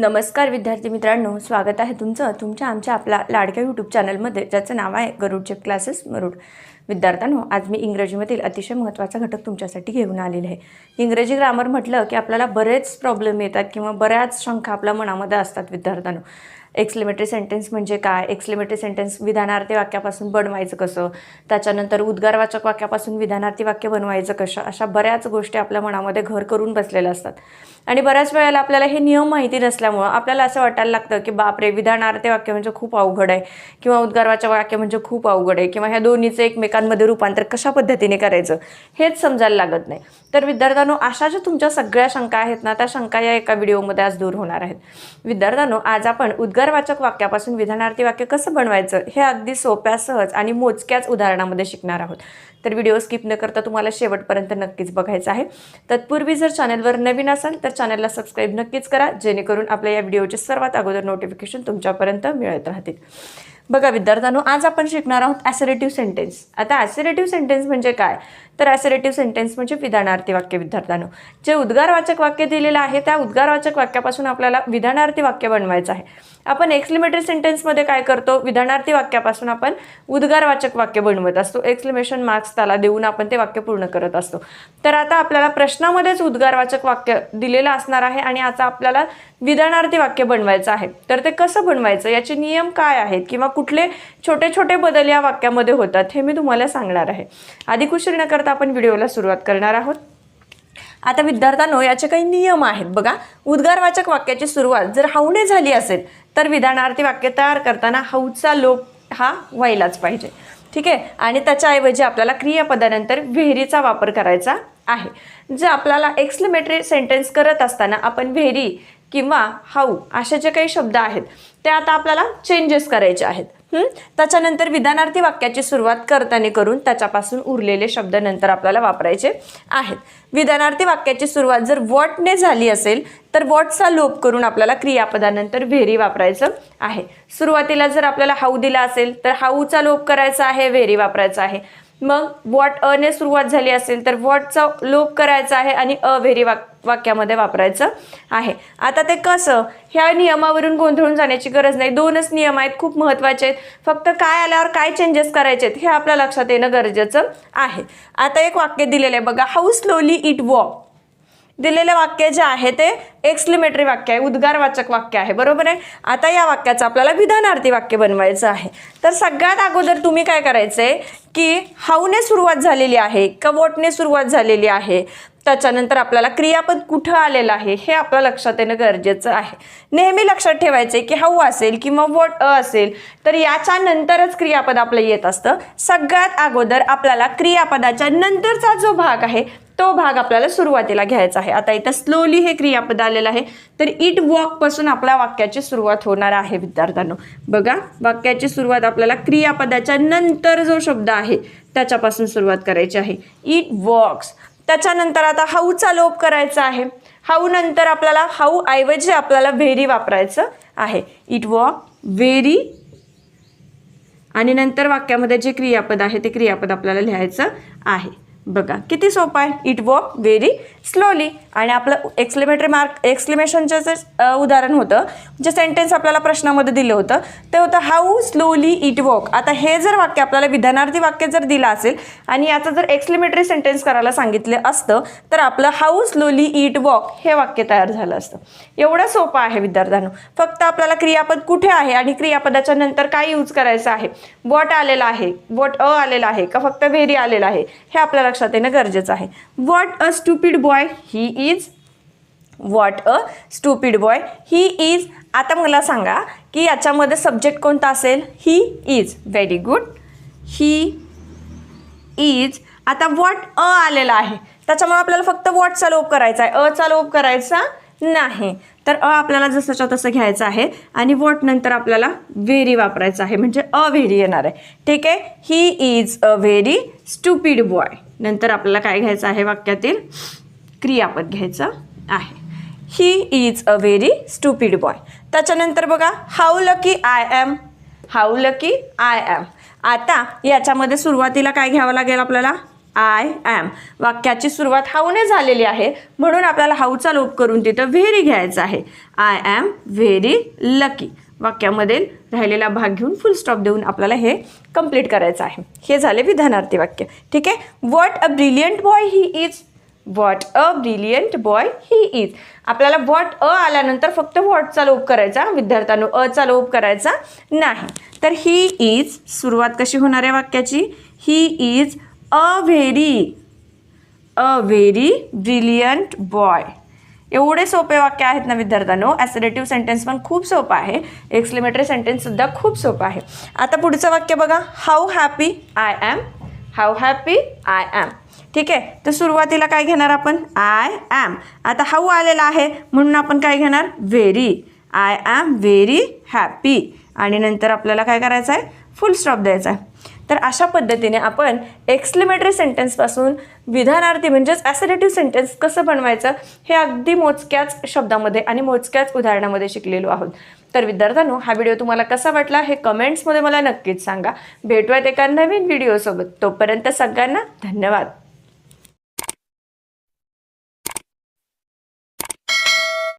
नमस्कार विद्यार्थी मित्रांनो स्वागत आहे तुमचं तुमच्या आमच्या आपल्या लाडक्या यूट्यूब चॅनलमध्ये ज्याचं नाव आहे गरुडचे क्लासेस मरुड. विद्यार्थ्यांनो आज मी इंग्रजीमधील अतिशय महत्त्वाचा घटक तुमच्यासाठी घेऊन आलेले आहे. इंग्रजी ग्रामर म्हटलं की आपल्याला बरेच प्रॉब्लेम येतात किंवा बऱ्याच शंका आपल्या मनामध्ये असतात विद्यार्थ्यांनो. एक्सलेमेटरी सेंटेन्स म्हणजे काय? एक्सलेमेटरी सेंटेन्स विधानार्थी वाक्यापासून बनवायचं कसं? त्याच्यानंतर उद्गारवाचक वाक्यापासून विधानार्थी वाक्य बनवायचं कसं? अशा बऱ्याच गोष्टी आपल्या मनामध्ये घर करून बसलेल्या असतात. आणि बऱ्याच वेळेला आपल्याला हे नियम माहिती नसल्यामुळं आपल्याला असं वाटायला लागतं की बापरे विधानार्थी वाक्य म्हणजे खूप अवघड आहे किंवा उद्गारवाचक वाक्य म्हणजे खूप अवघड आहे किंवा ह्या दोन्हीचं एकमेकांमध्ये रूपांतर कशा पद्धतीने करायचं हेच समजायला लागत नाही. तर विद्यार्थ्यांनो अशा ज्या तुमच्या सगळ्या शंका आहेत ना त्या शंका या एका व्हिडिओमध्ये आज दूर होणार आहेत. विद्यार्थ्यांनो आज आपण उद्गारवाचक वाक्यापासून विधानार्थी वाक्य कसं बनवायचं हे अगदी सोप्या सहज आणि मोजक्याच उदाहरणामध्ये शिकणार आहोत. तर व्हिडिओ स्किप न करता तुम्हाला शेवटपर्यंत नक्कीच बघायचं आहे. तत्पूर्वी जर चॅनलवर नवीन असाल तर चॅनलला सबस्क्राईब नक्कीच करा जेणेकरून आपल्या या व्हिडिओचे सर्वात अगोदर नोटिफिकेशन तुमच्यापर्यंत मिळत राहतील. बघा विद्यार्थ्यांनो आज आपण शिकणार आहोत ॲसरेटिव्ह सेंटेन्स आता ॲसिरेटिव्ह सेंटेन्स म्हणजे काय? तर ॲसिरेटिव्ह सेंटेन्स म्हणजे विधानार्थी वाक्य विद्यार्थ्यांनो. जे उद्गारवाचक वाक्य दिलेलं आहे त्या उद्गारवाचक वाक्यापासून आपल्याला विधानार्थी वाक्य बनवायचं आहे. आपण एक्सलिमेटरी सेंटेन्समध्ये काय करतो? विधानार्थी वाक्यापासून आपण उद्गारवाचक वाक्य बनवत असतो. एक्सलिमेशन मार्क्स त्याला देऊन आपण ते वाक्य पूर्ण करत असतो. तर आता आपल्याला प्रश्नामध्येच उद्गारवाचक वाक्य दिलेलं असणार आहे आणि आता आपल्याला विधानार्थी वाक्य बनवायचं आहे. तर ते कसं बनवायचं? याचे नियम काय आहेत? किंवा कुठले छोटे छोटे बदल या वाक्यामध्ये होतात हे मी तुम्हाला सांगणार आहे. आधी कुशीर न करता आपण व्हिडिओला सुरुवात करणार आहोत. आता विद्यार्थ्यांनो याचे काही नियम आहेत. बघा उद्गारवाचक वाक्याची सुरुवात जर हाऊने झाली असेल तर विधानार्थी वाक्य तयार करताना हाऊचा लोप हा व्हायलाच पाहिजे. ठीक आहे? आणि त्याच्याऐवजी आपल्याला क्रियापदानंतर व्हेरीचा वापर करायचा आहे. जर आपल्याला एक्सप्लेमेटरी सेंटेन्स करत असताना आपण व्हेरी किंवा हाऊ असे जे काही शब्द आहेत ते आता आपल्याला चेंजेस करायचे आहेत. त्याच्यानंतर विधानार्थी वाक्याची सुरुवात करताना करून त्याच्यापासून उरलेले शब्द नंतर आपल्याला वापरायचे आहेत. विधानार्थी वाक्याची सुरुवात जर वॉटने झाली असेल तर वॉटचा लोप करून आपल्याला क्रियापदानंतर व्हेरी वापरायचं आहे. सुरुवातीला जर आपल्याला हाऊ दिला असेल तर हाऊचा लोप करायचा आहे व्हेरी वापरायचा आहे. मग वॉट अने सुरुवात झाली असेल तर वॉटचा लोप करायचा आहे आणि अ व्हेरी वाक वाक्यामध्ये वापरायचं आहे. आता ते कसं? ह्या नियमावरून गोंधळून जाण्याची गरज नाही. दोनच नियम आहेत खूप महत्त्वाचे आहेत. फक्त काय आल्यावर काय चेंजेस करायचे आहेत हे आपल्या लक्षात येणं गरजेचं आहे. आता एक वाक्य दिलेलं आहे बघा हाऊ स्लोली इट वॉक दिलेले वाक्य जे आहे ते एक्सलिमेटरी वाक्य आहे उद्गारवाचक वाक्य आहे बरोबर आहे? आता या वाक्याचं आपल्याला विधानार्थी वाक्य बनवायचं आहे. तर सगळ्यात अगोदर तुम्ही काय करायचं आहे की हाऊने सुरुवात झालेली आहे का वॉटने सुरुवात झालेली आहे. त्याच्यानंतर आपल्याला क्रियापद कुठं आलेलं आहे हे आपल्या लक्षात येणं गरजेचं आहे. नेहमी लक्षात ठेवायचं आहे की हाऊ असेल किंवा वॉट अ असेल तर याच्या नंतरच क्रियापद आपलं येत असतं. सगळ्यात अगोदर आपल्याला क्रियापदाच्या नंतरचा जो भाग आहे तो भाग आपल्याला सुरुवातीला घ्यायचा आहे. आता इथं स्लोली हे क्रियापद आलेलं आहे. तर इट वॉकपासून आपल्या वाक्याची सुरुवात होणार आहे विद्यार्थ्यांनो. बघा वाक्याची सुरुवात आपल्याला क्रियापदाच्या नंतर जो शब्द आहे त्याच्यापासून सुरुवात करायची आहे. इट वॉक्स त्याच्यानंतर आता हाऊचा लोप करायचा आहे. हाऊ नंतर आपल्याला हाऊ ऐवजी आपल्याला व्हेरी वापरायचं आहे. इट वॉक व्हेरी आणि नंतर वाक्यामध्ये जे क्रियापद आहे ते क्रियापद आपल्याला लिहायचं आहे. बघा किती सोपं आहे? इट वॉक व्हेरी स्लोली आणि आपलं एक्सक्लेमेटरी मार्क एक्सक्लेमेशनचं जे उदाहरण होतं जे सेंटेन्स आपल्याला प्रश्नामध्ये दिलं होतं ते होतं हाऊ स्लोली इट वॉक आता हे जर वाक्य आपल्याला विधानार्थी वाक्य जर दिलं असेल आणि याचं जर एक्सक्लेमेटरी सेंटेन्स करायला सांगितलं असतं तर आपलं हाऊ स्लोली इट वॉक हे वाक्य तयार झालं असतं. एवढं सोपं आहे विद्यार्थ्यांनो. फक्त आपल्याला क्रियापद कुठे आहे आणि क्रियापदाच्या नंतर काय यूज करायचं आहे? वॉट आलेलं आहे? वॉट अ आलेलं आहे? का फक्त व्हेरी आलेलं आहे? हे आपल्याला लक्षात येणं गरजेचं आहे. What a stupid boy he is what a stupid boy he is आता मला सांगा की याच्यामध्ये सब्जेक्ट कोणता असेल? He is very good he is आता वॉट अ आलेला आहे. त्याच्यामुळे आपल्याला फक्त वॉटचा लोप करायचा आहे. अचा लोप करायचा नाही. तर अ आपल्याला जसंच्या तसं घ्यायचं आहे आणि वॉट नंतर आपल्याला व्हेरी वापरायचं आहे. म्हणजे अ व्हेरी येणार आहे. ठीक आहे? He is a very stupid boy नंतर आपल्याला काय घ्यायचं आहे वाक्यातील? क्रियापद घ्यायचं आहे. He is a very stupid boy त्याच्यानंतर बघा how lucky I am how lucky I am आता याच्यामध्ये सुरुवातीला काय घ्यावं लागेल आपल्याला? आय ॲम वाक्याची सुरुवात हाऊने झालेली आहे? म्हणून आपल्याला हाऊचा लोप करून तिथं व्हेरी घ्यायचा आहे. आय ॲम व्हेरी लकी वाक्यामध्ये राहिलेला भाग घेऊन फुल स्टॉप देऊन आपल्याला हे कंप्लीट करायचं आहे. हे झाले विधानार्थी वाक्य. ठीक आहे? What a brilliant boy he is what a brilliant boy he is आपल्याला वॉट अ आल्यानंतर फक्त वॉटचा लोप करायचा विद्यार्थ्यांनो अचा लोप करायचा नाही. तर ही इज सुरुवात कशी होणार आहे वाक्याची? He is a very a very brilliant boy एवढे सोपे वाक्य आहेत ना विद्यार्थ्यांनो. ॲसिडेटिव्ह सेंटेन्स पण खूप सोपं आहे. एक्सलिमेटरी सेंटेन्ससुद्धा खूप सोपं आहे. आता पुढचं वाक्य बघा. How happy I am how happy I am ठीक आहे? तर सुरुवातीला काय घेणार आपण? आय ॲम आता हाऊ आलेला आहे? म्हणून आपण काय घेणार? Very I am very happy आणि नंतर आपल्याला काय करायचं आहे फुल स्टॉप द्यायचा आहे तर अशा पद्धतीने आपण एक्सक्लेमेटरी सेंटेन्सपासून विधानार्थी म्हणजेच ॲसिडेटिव्ह सेंटेन्स कसं बनवायचं हे अगदी मोजक्याच शब्दामध्ये आणि मोजक्याच उदाहरणामध्ये शिकलेलो आहोत. तर विद्यार्थ्यांनो हा व्हिडिओ तुम्हाला कसा वाटला हे कमेंट्समध्ये मला नक्कीच सांगा. भेटूयात एका नवीन व्हिडिओसोबत तोपर्यंत सगळ्यांना धन्यवाद.